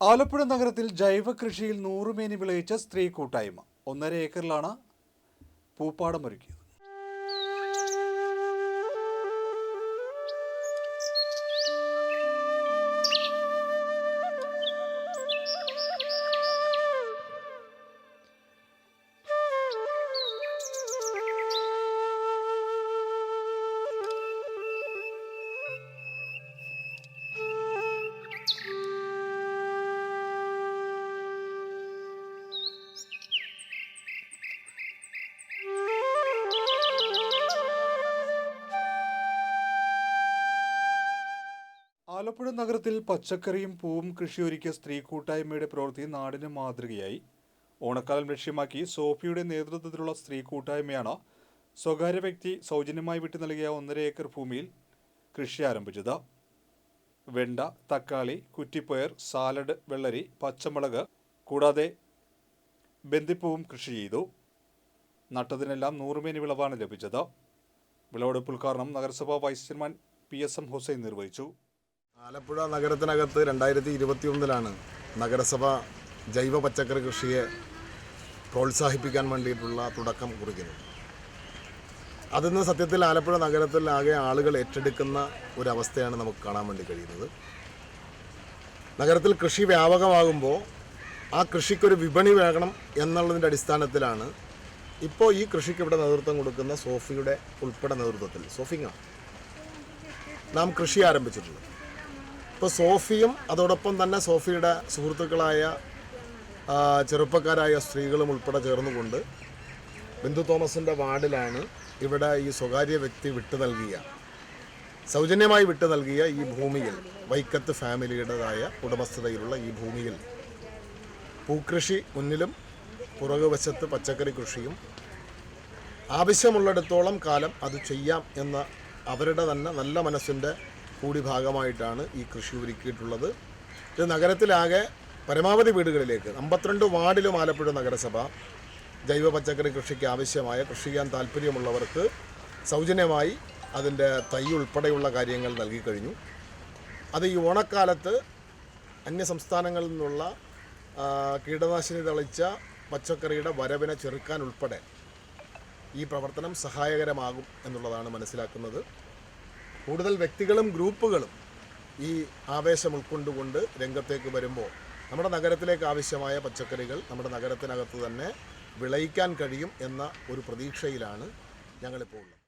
ആലപ്പുഴ നഗരത്തിൽ ജൈവ കൃഷിയിൽ നൂറുമേനി വിളയിച്ച സ്ത്രീ കൂട്ടായ്മ. ഒന്നര ഏക്കറിലാണ് പൂപ്പാടം ആലപ്പുഴ നഗരത്തിൽ പച്ചക്കറിയും പൂവും കൃഷി ഒരുക്കിയ സ്ത്രീ കൂട്ടായ്മയുടെ പ്രവൃത്തി നാടിന് മാതൃകയായി. ഓണക്കാലം ലക്ഷ്യമാക്കി സോഫിയുടെ നേതൃത്വത്തിലുള്ള സ്ത്രീ കൂട്ടായ്മയാണ് സ്വകാര്യ വ്യക്തി സൗജന്യമായി വിട്ടു നൽകിയ ഒന്നര ഏക്കർ ഭൂമിയിൽ കൃഷി ആരംഭിച്ചത്. വെണ്ട തക്കാളി കുറ്റിപ്പയർ സാലഡ് വെള്ളരി പച്ചമുളക് കൂടാതെ ബന്ദിപ്പൂവും കൃഷി ചെയ്തു. നട്ടതിനെല്ലാം നൂറുമേനി വിളവാണ് ലഭിച്ചത്. വിളവെടുപ്പ് ഉദ്ഘാടനം നഗരസഭാ vice chairman P S M Hussain നിർവഹിച്ചു. ആലപ്പുഴ നഗരത്തിനകത്ത് രണ്ടായിരത്തി ഇരുപത്തി ഒന്നിലാണ് നഗരസഭ ജൈവ പച്ചക്കറി കൃഷിയെ പ്രോത്സാഹിപ്പിക്കാൻ വേണ്ടിയിട്ടുള്ള തുടക്കം കുറിക്കുന്നത്. അതിന്ന് സത്യത്തിൽ ആലപ്പുഴ നഗരത്തിൽ ആകെ ആളുകൾ ഏറ്റെടുക്കുന്ന ഒരവസ്ഥയാണ് നമുക്ക് കാണാൻ വേണ്ടി കഴിയുന്നത്. നഗരത്തിൽ കൃഷി വ്യാപകമാകുമ്പോൾ ആ കൃഷിക്കൊരു വിപണി വേണം എന്നുള്ളതിന്റെ അടിസ്ഥാനത്തിലാണ് ഇപ്പോൾ ഈ കൃഷിക്ക് ഇവിടെ നേതൃത്വം കൊടുക്കുന്ന സോഫിയുടെ ഉൾപ്പെടെ നേതൃത്വത്തിൽ സോഫിങ്ങ നാം കൃഷി ആരംഭിച്ചിട്ടുള്ളത്. ഇപ്പോൾ സോഫിയും അതോടൊപ്പം തന്നെ സോഫിയുടെ സുഹൃത്തുക്കളായ ചെറുപ്പക്കാരായ സ്ത്രീകളും ഉൾപ്പെടെ ചേർന്നുകൊണ്ട് ബിന്ദു തോമസിന്റെ വാർഡിലാണ് ഇവിടെ ഈ സ്വകാര്യ വ്യക്തി വിട്ടു നൽകിയ സൗജന്യമായി വിട്ടു നൽകിയ ഈ ഭൂമിയിൽ വൈക്കത്ത് ഫാമിലിയുടേതായ ഉടമസ്ഥതയിലുള്ള ഈ ഭൂമിയിൽ പൂക്കൃഷി മുന്നിലും പുറകുവശത്ത് പച്ചക്കറി കൃഷിയും ആവശ്യമുള്ളിടത്തോളം കാലം അത് ചെയ്യാം എന്ന അവരുടെ തന്നെ നല്ല മനസ്സിന്റെ കൂടി ഭാഗമായിട്ടാണ് ഈ കൃഷി ഒരുക്കിയിട്ടുള്ളത്. ഇത് നഗരത്തിലാകെ പരമാവധി വീടുകളിലേക്ക് അമ്പത്തിരണ്ട് വാർഡിലും ആലപ്പുഴ നഗരസഭ ജൈവ പച്ചക്കറി കൃഷിക്ക് ആവശ്യമായ കൃഷി ചെയ്യാൻ താല്പര്യമുള്ളവർക്ക് സൗജന്യമായി അതിന്റെ തൈ ഉൾപ്പെടെയുള്ള കാര്യങ്ങൾ നൽകി കഴിഞ്ഞു. അത് ഈ ഓണക്കാലത്ത് അന്യ സംസ്ഥാനങ്ങളിൽ നിന്നുള്ള കീടനാശിനി തളിച്ച പച്ചക്കറിയുടെ വരവിനെ ചെറുക്കാൻ ഉൾപ്പെടെ ഈ പ്രവർത്തനം സഹായകരമാകും എന്നുള്ളതാണ് മനസ്സിലാക്കുന്നത്. കൂടുതൽ വ്യക്തികളും ഗ്രൂപ്പുകളും ഈ ആവേശം ഉൾക്കൊണ്ടുകൊണ്ട് രംഗത്തേക്ക് വരുമ്പോൾ നമ്മുടെ നഗരത്തിലേക്ക് ആവശ്യമായ പച്ചക്കറികൾ നമ്മുടെ നഗരത്തിനകത്ത് തന്നെ വിളയിക്കാൻ കഴിയും എന്ന ഒരു പ്രതീക്ഷയിലാണ് ഞങ്ങളിപ്പോൾ ഉള്ളത്.